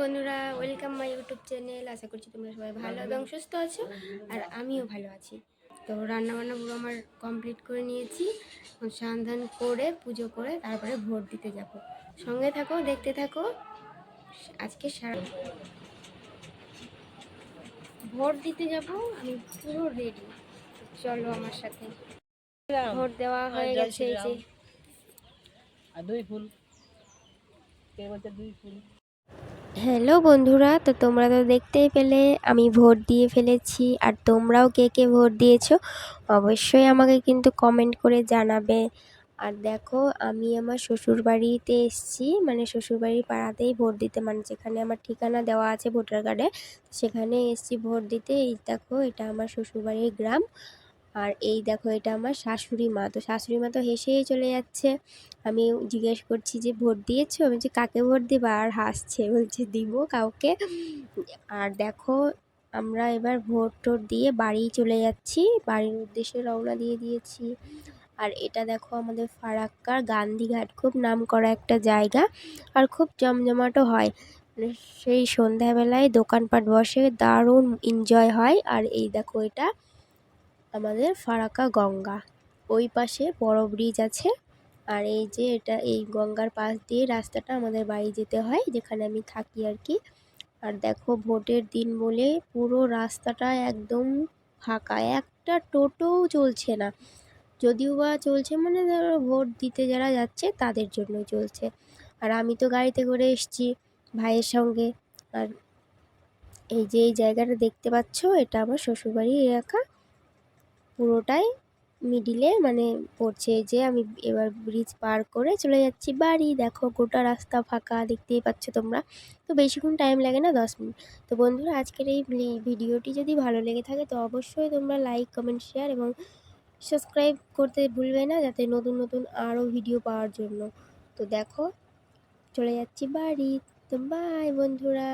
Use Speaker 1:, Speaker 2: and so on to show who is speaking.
Speaker 1: বন্ধুরা welcome my YouTube channel আশা করছি তোমরা সবাই ভালো এবং সুস্থ আছো আর আমিও ভালো আছি। তো রান্নাবান্না পুরো আমার কমপ্লিট করে নিয়েছি। এখন স্নান ধান করে পুজো করে তারপরে ভোট দিতে যাব। সঙ্গে থাকো দেখতে থাকো। আজকে সারা ভোট দিতে যাব আমি পুরো রেডি চলো আমার সাথে। ভোট দেওয়া হয়ে গেছে এই যে।
Speaker 2: দুই ফুল। কে বলছে দুই ফুল?
Speaker 1: হ্যালো বন্ধুরা, তো তোমরা তো দেখতেই পেলে, আমি ভোট দিয়ে ফেলেছি। আর তোমরাও কে কে ভোট দিয়েছ, অবশ্যই আমাকে কিন্তু কমেন্ট করে জানাবে। আর দেখো, আমি আমার শ্বশুর বাড়িতে এসেছি মানে শ্বশুর বাড়ির পাড়াতেই ভোট দিতে মানে যেখানে আমার ঠিকানা দেওয়া আছে ভোটার কার্ডে, সেখানে এসেছি ভোট দিতে। এই দেখো, এটা আমার শ্বশুর বাড়ির গ্রাম। আর এই দেখো এটা আমার শাশুড়ি মা। তো শাশুড়ি মা তো হেসেই চলে যাচ্ছে। আমি জিজ্ঞেস করছি যে, ভোট দিয়েছ? আমি যে কাকে ভোট দিবা? আর হাসছে, বলছে, দিব কাউকে। আর দেখো, আমরা এবার ভোট টোট দিয়ে বাড়ি চলে যাচ্ছি। বাড়ির উদ্দেশ্যে রওনা দিয়ে দিয়েছি। আর এটা দেখো, আমাদের ফারাক্কার গান্ধীঘাট খুব নাম করা একটা জায়গা। আর খুব জমজমাটও হয়। মানে সেই সন্ধ্যাবেলায় দোকানপাট বসে দারুণ এনজয় হয়। আর এই দেখো এটা আমাদের ফারাক্কা গঙ্গা। ওই পাশে বড় ব্রিজ আছে। আর এই যে এটা, এই গঙ্গার পাশ দিয়ে রাস্তাটা আমাদের বাড়ি যেতে হয়, যেখানে আমি থাকি আর কি। আর দেখো, ভোটের দিন বলে পুরো রাস্তাটা একদম ফাঁকা। একটা টোটোও চলছে না। যদিও বা চলছে মানে ধরো ভোট দিতে যারা যাচ্ছে, তাদের জন্য চলছে। আর আমি তো গাড়িতে করে এসেছি ভাইয়ের সঙ্গে। আর এই যে এই জায়গাটা দেখতে পাচ্ছ, এটা আমার শ্বশুরবাড়ির এলাকা। পুরোটাই মিডিলে মানে পড়ছে যে আমি এবার ব্রিজ পার করে চলে যাচ্ছি বাড়ি। দেখো গোটা রাস্তা ফাঁকা, দেখতেই পাচ্ছ তোমরা। তো বেশিক্ষণ টাইম লাগে না, দশ মিনিট। তো বন্ধুরা, আজকের এই ভিডিওটি যদি ভালো লেগে থাকে, তো অবশ্যই তোমরা লাইক কমেন্ট শেয়ার এবং সাবস্ক্রাইব করতে ভুলবে না, যাতে নতুন নতুন আরও ভিডিও পাওয়ার জন্য। তো দেখো, চলে যাচ্ছি বাড়ি। তো বাই বন্ধুরা।